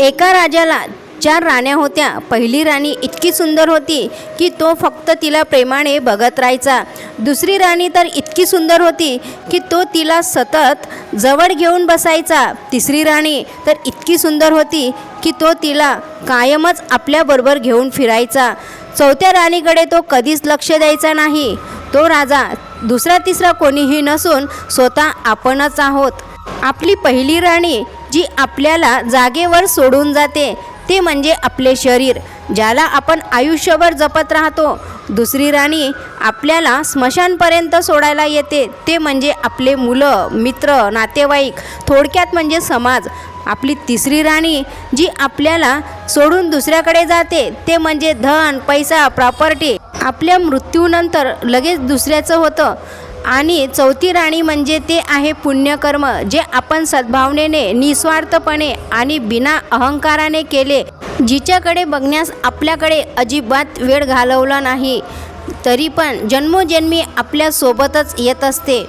एका राजाला चार राण्या होत्या पहिली राणी इतकी सुंदर होती की तो फक्त तिला प्रेमाने बघत राहायचा. दुसरी राणी तर इतकी सुंदर होती की तो तिला सतत जवळ घेऊन बसायचा. तिसरी राणी तर इतकी सुंदर होती की तो तिला कायमच आपल्याबरोबर घेऊन फिरायचा. चौथ्या राणीकडे तो कधीच लक्ष द्यायचा नाही. तो राजा दुसरा तिसरा कोणीही नसून स्वतः आपणच आहोत. आपली पहिली राणी जी आपल्याला जागेवर सोडून जाते ते म्हणजे आपले शरीर ज्याला आपण आयुष्यभर जपत राहतो. दुसरी राणी आपल्याला स्मशानपर्यंत सोडायला येते ते म्हणजे आपले मुलं मित्र नातेवाईक थोडक्यात म्हणजे समाज. आपली तिसरी राणी जी आपल्याला सोडून दुसऱ्याकडे जाते ते म्हणजे धन पैसा प्रॉपर्टी. आपल्या मृत्यूनंतर लगेच दुसऱ्याचं होतं. आणि चौथी राणी म्हणजे ते आहे पुण्यकर्म जे आपण सद्भावनेने निस्वार्थपणे आणि बिना अहंकाराने केले जिच्याकडे बघण्यास आपल्याकडे अजिबात वेळ घालवला नाही. तरी पण जन्मोजन्मी आपल्यासोबतच येत असते.